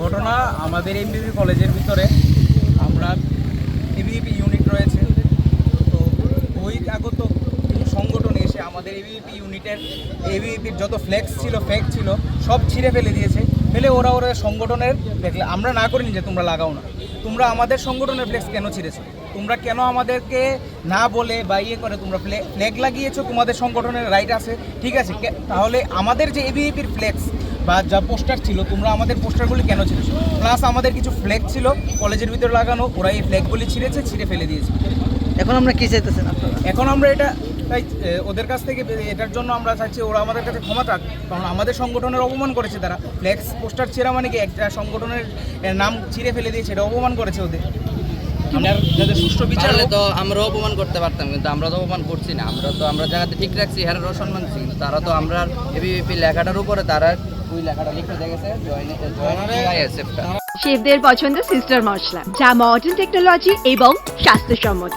ঘটনা আমাদের এমবিবি কলেজের ভিতরে। আমরা এবিপি ইউনিট রয়েছে। তো ওই আগত সংগঠন এসে আমাদের এবিপি ইউনিটের এবিপির যত ফ্লেক্স ছিল ফেক ছিল, সব ছিঁড়ে ফেলে দিয়েছে। ফেলে ওরা ওরা সংগঠনের দেখলে আমরা না করিনি যে তোমরা লাগাও না। তোমরা আমাদের সংগঠনের ফ্লেক্স কেন ছিঁড়েছো? তোমরা কেন আমাদেরকে না বলে বা ইয়ে করে তোমরা ফ্ল্যাগ লাগিয়েছো? তোমাদের সংগঠনের রাইট আছে ঠিক আছে? তাহলে আমাদের যে এবিএপির ফ্লেক্স বা যা পোস্টার ছিল তোমরা আমাদের পোস্টারগুলি কেন ছিঁড়েছো? প্লাস আমাদের কিছু ফ্ল্যাগ ছিল কলেজের ভিতরে লাগানো ওরা এই ফ্ল্যাগগুলি ছিঁড়েছে ছিঁড়ে ফেলে দিয়েছে। এখন আমরা কি চাইতেছেন আপনারা? এখন আমরা এটা তাই ওদের কাছ থেকে এটার জন্য আমরা চাইছি ওরা আমাদের কাছে ক্ষমা চাক কারণ আমাদের সংগঠনের অপমান করেছে তারা। ফ্লেক্স পোস্টার ছেঁড়া মানে কি? একটা সংগঠনের নাম ছিঁড়ে ফেলে দিয়েছে এটা অপমান করেছে ওদের। যাদের সুষ্ঠু বিচার তো আমরা অপমান করতে পারতাম কিন্তু আমরা তো অপমান করছি না। আমরা তো আমরা জায়গাতে ঠিক রাখছি হেরার সম্মান দিচ্ছি কিন্তু তারা তো আমরা এবিপি লেখাটার উপরে তারা ওই লেখাটা লিখে দেখেছে জয়েন শেফদের পছন্দ সিস্টার মশলা যা মডার্ন টেকনোলজি এবং স্বাস্থ্যসম্মত।